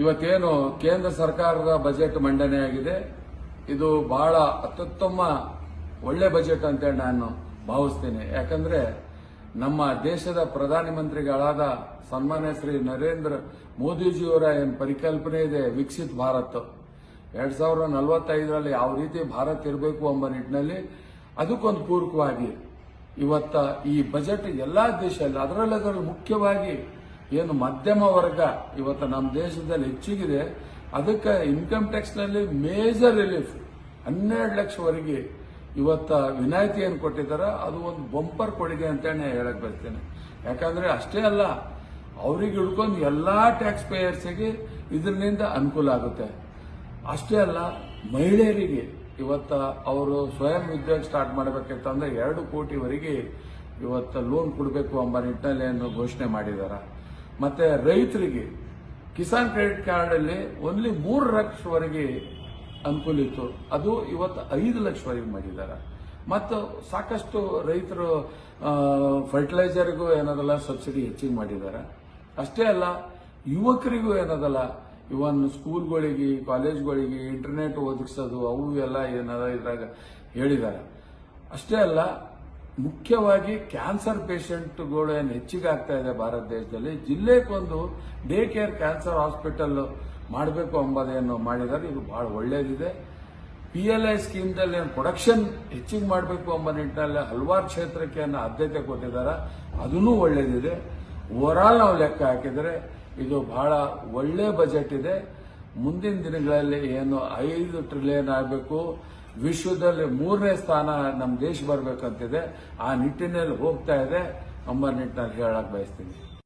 ಇವತ್ತೇನು ಕೇಂದ್ರ ಸರ್ಕಾರದ ಬಜೆಟ್ ಮಂಡನೆಯಾಗಿದೆ ಇದು ಬಹಳ ಅತ್ಯುತ್ತಮ ಒಳ್ಳೆ ಬಜೆಟ್ ಅಂತೇಳಿ ನಾನು ಭಾವಿಸ್ತೇನೆ. ಯಾಕಂದ್ರೆ ನಮ್ಮ ದೇಶದ ಪ್ರಧಾನಮಂತ್ರಿಗಳಾದ ಸನ್ಮಾನ್ಯ ಶ್ರೀ ನರೇಂದ್ರ ಮೋದಿಜಿಯವರ ಏನು ಪರಿಕಲ್ಪನೆ ಇದೆ, ವಿಕಸಿತ್ ಭಾರತ್. ಎರಡ್ ಸಾವಿರದ ನಲವತ್ತೈದರಲ್ಲಿ ಯಾವ ರೀತಿ ಭಾರತ್ ಇರಬೇಕು ಎಂಬ ನಿಟ್ಟಿನಲ್ಲಿ ಅದಕ್ಕೊಂದು ಪೂರಕವಾಗಿ ಇವತ್ತ ಈ ಬಜೆಟ್ ಎಲ್ಲಾ ದೇಶದಲ್ಲಿ ಅದರಲ್ಲಿ ಅದರಲ್ಲಿ ಮುಖ್ಯವಾಗಿ ಏನು ಮಧ್ಯಮ ವರ್ಗ ಇವತ್ತು ನಮ್ಮ ದೇಶದಲ್ಲಿ ಹೆಚ್ಚಿಗಿದೆ. ಅದಕ್ಕೆ ಇನ್ಕಮ್ ಟ್ಯಾಕ್ಸ್ನಲ್ಲಿ ಮೇಜರ್ ರಿಲೀಫ್ ಹನ್ನೆರಡು ಲಕ್ಷವರೆಗೆ ಇವತ್ತ ವಿನಾಯಿತಿ ಏನು ಕೊಟ್ಟಿದ್ದಾರೆ ಅದು ಒಂದು ಬಂಪರ್ ಕೊಡುಗೆ ಅಂತೇಳಿ ಹೇಳಕ್ ಬರ್ತೇನೆ ಯಾಕಂದ್ರೆ ಅಷ್ಟೇ ಅಲ್ಲ, ಅವ್ರಿಗೆ ಹಿಡ್ಕೊಂಡು ಎಲ್ಲಾ ಟ್ಯಾಕ್ಸ್ ಪೇಯರ್ಸ್ಗೆ ಇದರಿಂದ ಅನುಕೂಲ ಆಗುತ್ತೆ. ಅಷ್ಟೇ ಅಲ್ಲ, ಮಹಿಳೆಯರಿಗೆ ಇವತ್ತ ಅವರು ಸ್ವಯಂ ಉದ್ಯೋಗ ಸ್ಟಾರ್ಟ್ ಮಾಡಬೇಕಿತ್ತಂದ್ರೆ ಎರಡು ಕೋಟಿವರೆಗೆ ಇವತ್ತು ಲೋನ್ ಕೊಡಬೇಕು ಎಂಬ ನಿಟ್ಟಿನಲ್ಲಿ ಘೋಷಣೆ ಮಾಡಿದ್ದಾರೆ ಮತ್ತೆ ರೈತರಿಗೆ ಕಿಸಾನ್ ಕ್ರೆಡಿಟ್ ಕಾರ್ಡ್ ಅಲ್ಲಿ ಓನ್ಲಿ ಮೂರು ಲಕ್ಷವರೆಗೆ ಅನುಕೂಲ ಇತ್ತು. ಅದು ಇವತ್ತು ಐದು ಲಕ್ಷವರೆಗೆ ಮಾಡಿದ್ದಾರೆ. ಮತ್ತು ಸಾಕಷ್ಟು ರೈತರು ಫರ್ಟಿಲೈಸರ್ಗೂ ಏನದಲ್ಲ ಸಬ್ಸಿಡಿ ಹೆಚ್ಚಿಗೆ ಮಾಡಿದ್ದಾರೆ. ಅಷ್ಟೇ ಅಲ್ಲ, ಯುವಕರಿಗೂ ಏನದಲ್ಲ, ಇವನ್ ಸ್ಕೂಲ್ಗಳಿಗೆ ಕಾಲೇಜ್ಗಳಿಗೆ ಇಂಟರ್ನೆಟ್ ಒದಗಿಸೋದು, ಅವು ಎಲ್ಲ ಏನದ ಇದ್ರಾಗ ಹೇಳಿದ್ದಾರೆ. ಅಷ್ಟೇ ಅಲ್ಲ ಮುಖ್ಯವಾಗಿ ಕ್ಯಾನ್ಸರ್ ಪೇಷಂಟ್ಗಳು ಏನು ಹೆಚ್ಚಿಗೆ ಆಗ್ತಾ ಇದೆ ಭಾರತ ದೇಶದಲ್ಲಿ. ಜಿಲ್ಲೆಗೊಂದು ಡೇ ಕೇರ್ ಕ್ಯಾನ್ಸರ್ ಹಾಸ್ಪಿಟಲ್ ಮಾಡಬೇಕು ಅಂಬದೇನು ಮಾಡಿದ್ದಾರೆ. ಇದು ಬಹಳ ಒಳ್ಳೇದಿದೆ. ಪಿ ಎಲ್ ಐ ಸ್ಕೀಮ್ದಲ್ಲಿ ಏನು ಪ್ರೊಡಕ್ಷನ್ ಹೆಚ್ಚಿಗೆ ಮಾಡಬೇಕು ಎಂಬ ನಿಟ್ಟಿನಲ್ಲಿ ಹಲವಾರು ಕ್ಷೇತ್ರಕ್ಕೆ ಆದ್ಯತೆ ಕೊಟ್ಟಿದ್ದಾರೆ. ಅದೂ ಒಳ್ಳೇದಿದೆ. ಓವರಾಲ್ ನಾವು ಲೆಕ್ಕ ಹಾಕಿದರೆ ಇದು ಬಹಳ ಒಳ್ಳೆ ಬಜೆಟ್ ಇದೆ. ಮುಂದಿನ ದಿನಗಳಲ್ಲಿ ಏನು ಐದು ಟ್ರಿಲಿಯನ್ ಆಗಬೇಕು. ವಿಶ್ವದಲ್ಲಿ ಮೂರನೇ ಸ್ಥಾನ ನಮ್ಮ ದೇಶ ಬರಬೇಕಂತಿದೆ. ಆ ನಿಟ್ಟಿನಲ್ಲಿ ಹೋಗ್ತಾ ಇದೆ. ಅಂಬರ್ ನಿಟ್ಟಿನಲ್ಲಿ ಹೇಳಕ್ ಬಯಸ್ತೀನಿ.